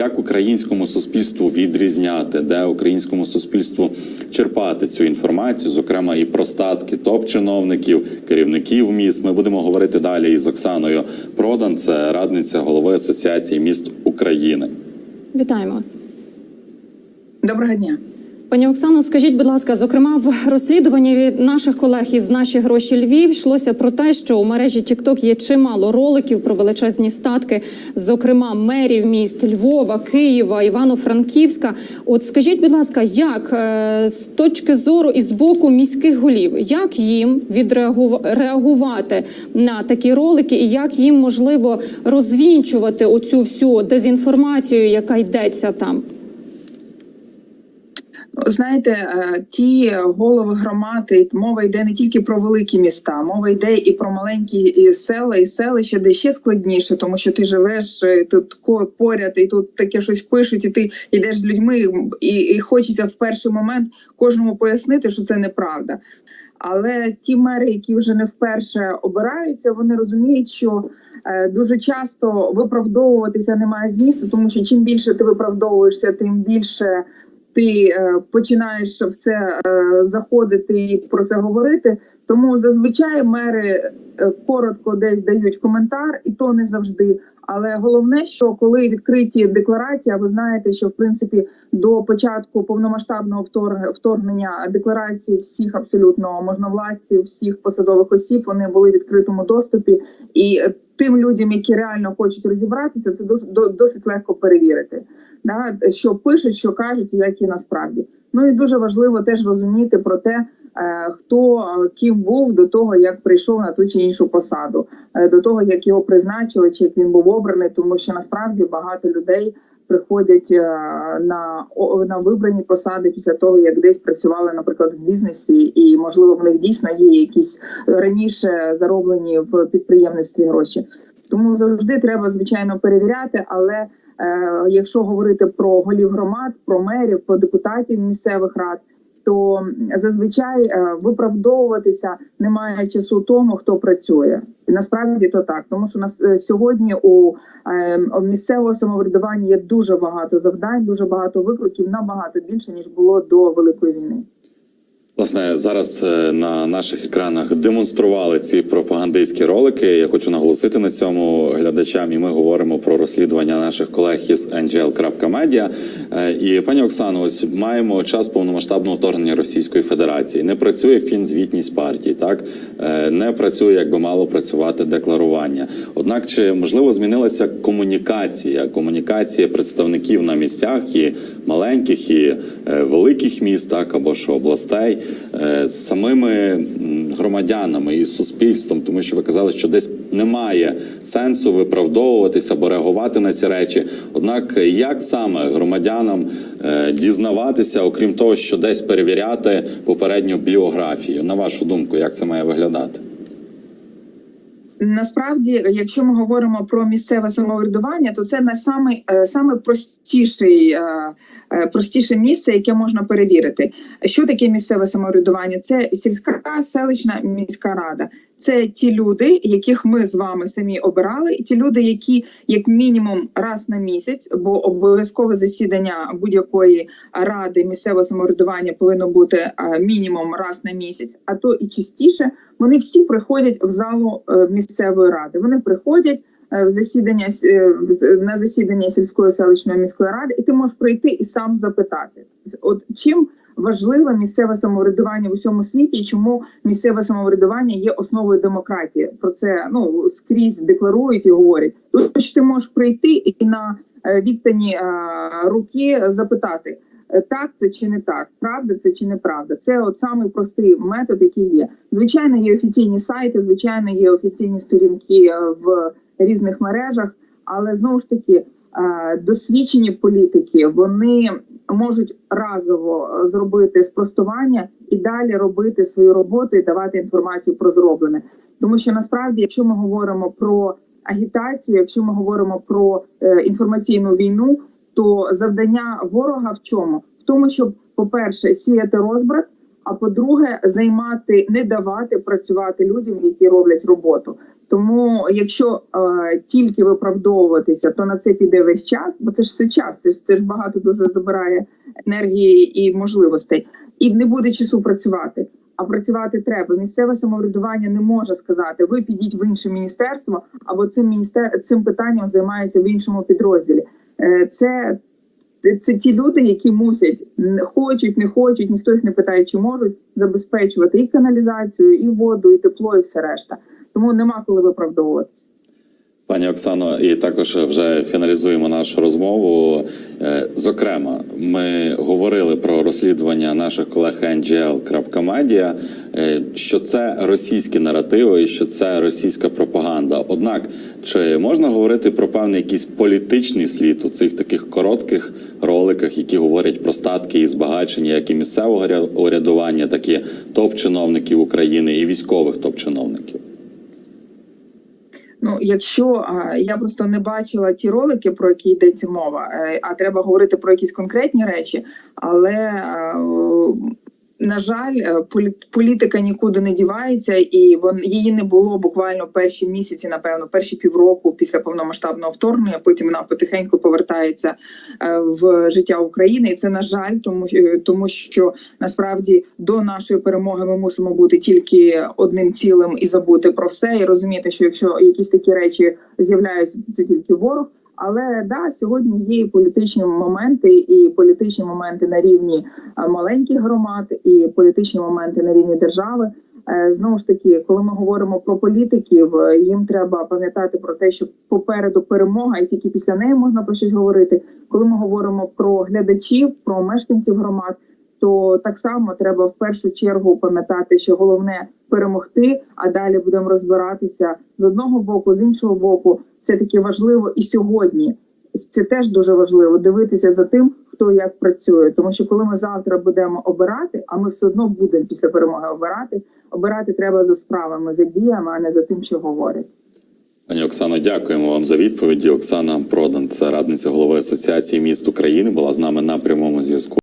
Як українському суспільству відрізняти, де українському суспільству черпати цю інформацію, зокрема і про статки топ-чиновників, керівників міст. Ми будемо говорити далі із Оксаною Продан, це радниця голови Асоціації міст України. Вітаємо вас. Доброго дня. Пані Оксано, скажіть, будь ласка, зокрема, в розслідуванні від наших колег із наші гроші Львів йшлося про те, що у мережі TikTok є чимало роликів про величезні статки, зокрема мерів міст Львова, Києва, Івано-Франківська. От скажіть, будь ласка, як е, з точки зору і з боку міських голів, як їм відреагувати на такі ролики, і як їм можливо розвінчувати оцю всю дезінформацію, яка йдеться там? Знаєте, е, ті голови громад, і мова йде не тільки про великі міста, мова йде і про маленькі села, і селища, де ще складніше, тому що ти живеш е, тут поряд, і тут таке щось пишуть, і ти йдеш з людьми, і, і хочеться в перший момент кожному пояснити, що це неправда. Але ті мери, які вже не вперше обираються, вони розуміють, що е, дуже часто виправдовуватися немає змісту, тому що чим більше ти виправдовуєшся, тим більше ти е, починаєш в це е, заходити і про це говорити. Тому зазвичай мери е, коротко десь дають коментар, і то не завжди. Але головне, що коли відкриті декларації, а ви знаєте, що в принципі до початку повномасштабного втор- вторгнення декларації всіх абсолютно можновладців, всіх посадових осіб, вони були в відкритому доступі, і тим людям, які реально хочуть розібратися, це дуже до- досить легко перевірити. Да, що пишуть, що кажуть, як і насправді. Ну і дуже важливо теж розуміти про те, е, хто е, ким був до того, як прийшов на ту чи іншу посаду, е, до того як його призначили, чи як він був обраний, тому що насправді багато людей приходять на на вибрані посади після того, як десь працювали, наприклад, в бізнесі, і можливо в них дійсно є якісь раніше зароблені в підприємництві гроші. Тому завжди треба звичайно перевіряти, але якщо говорити про голів громад, про мерів, про депутатів місцевих рад, то зазвичай е, виправдовуватися немає часу тому, хто працює. І насправді то так, тому що нас е, сьогодні е, у місцевого самоврядування є дуже багато завдань, дуже багато викликів, набагато більше ніж було до великої війни. Власне, зараз е, на наших екранах демонстрували ці пропагандистські ролики. Я хочу наголосити на цьому глядачам, і ми говоримо про розслідування наших колег із NGL.media. Е, І пані Оксано, ось маємо час повномасштабного вторгнення Російської Федерації. Не працює фінзвітність партій, так Е, не працює, як би мало працювати декларування. Однак, чи можливо змінилася комунікація? Комунікація представників на місцях і маленьких і великих міст, так або ж областей з самими громадянами і суспільством, тому що ви казали, що десь немає сенсу виправдовуватися або реагувати на ці речі. Однак, як саме громадянам е, дізнаватися, окрім того, що десь перевіряти попередню біографію, на вашу думку, як це має виглядати? Насправді, якщо ми говоримо про місцеве самоврядування, то це не саме, е, саме простіший, е, е, простіше місце, яке можна перевірити. Що таке місцеве самоврядування? Це сільська селищна міська рада. Це ті люди, яких ми з вами самі обирали, і ті люди, які як мінімум раз на місяць, бо обов'язкове засідання будь-якої ради місцевого самоврядування повинно бути е, мінімум раз на місяць, а то і частіше. Вони всі приходять в залу е, місцевої ради. Вони приходять е, в засідання на засідання сільської селищної міської ради, і ти можеш прийти і сам запитати, от чим важливе місцеве самоврядування в усьому світі, і чому місцеве самоврядування є основою демократії. Про це ну скрізь декларують і говорять. Тут що ти можеш прийти і на е, відстані е, руки запитати. е, Так, це чи не так, правда це чи неправда. Це от самий простий метод, який є. Звичайно, є офіційні сайти, звичайно, є офіційні сторінки в різних мережах, але знову ж таки досвідчені політики вони можуть разово е, зробити спростування і далі робити свою роботу і давати інформацію про зроблене. Тому що насправді, якщо ми говоримо про агітацію, якщо ми говоримо про е, інформаційну війну, то завдання ворога в чому? В тому, щоб, по-перше, сіяти розбрат, а по-друге, займати, не давати працювати людям, які роблять роботу. Тому, якщо е, тільки виправдовуватися, то на це піде весь час, бо це ж все час. Це ж це ж багато дуже забирає енергії і можливостей, і не буде часу працювати. А працювати треба. Місцеве самоврядування не може сказати: ви підіть в інше міністерство, або цим міністер цим питанням займається в іншому підрозділі. Е, Це це ті люди, які мусять хочуть, не хочуть, ніхто їх не питає, чи можуть забезпечувати і каналізацію, і воду, і тепло, і все решта. Тому нема коли виправдовуватися. Пані Оксано, і також вже фіналізуємо нашу розмову. Е, Зокрема, ми говорили про розслідування наших колег NGL.Media, е, що це російські наративи і що це російська пропаганда. Однак, чи можна говорити про певний якийсь політичний слід у цих таких коротких роликах, які говорять про статки і збагачення, як і місцевого ря- урядування, так і топ-чиновників України і військових топ-чиновників? Якщо я просто не бачила ті ролики, про які йдеться мова, е, а треба говорити про якісь конкретні речі, але на жаль, е, політика нікуди не дівається, і вон її не було буквально перші місяці, напевно, перші півроку після повномасштабного вторгнення. Потім вона потихеньку повертається е, в життя України, і це на жаль, тому е, тому що насправді до нашої перемоги ми мусимо бути тільки одним цілим і забути про все, і розуміти, що якщо якісь такі речі з'являються, це тільки ворог. Але да, сьогодні є і політичні моменти, і політичні моменти на рівні е, маленьких громад, і політичні моменти на рівні держави. Е, Знову ж таки, коли ми говоримо про політиків, е, їм треба пам'ятати про те, що попереду перемога, і тільки після неї можна про щось говорити. Коли ми говоримо про глядачів, про мешканців громад, то так само треба в першу чергу пам'ятати, що головне перемогти, а далі будемо розбиратися з одного боку, з іншого боку. Це таки важливо і сьогодні. Це теж дуже важливо дивитися за тим, хто як працює. Тому що коли ми завтра будемо обирати, а ми все одно будемо після перемоги обирати. Обирати треба за справами, за діями, а не за тим, що говорять. Пані Оксано, дякуємо вам за відповіді. Оксана Продан, це радниця голови Асоціації міст України, була з нами на прямому зв'язку.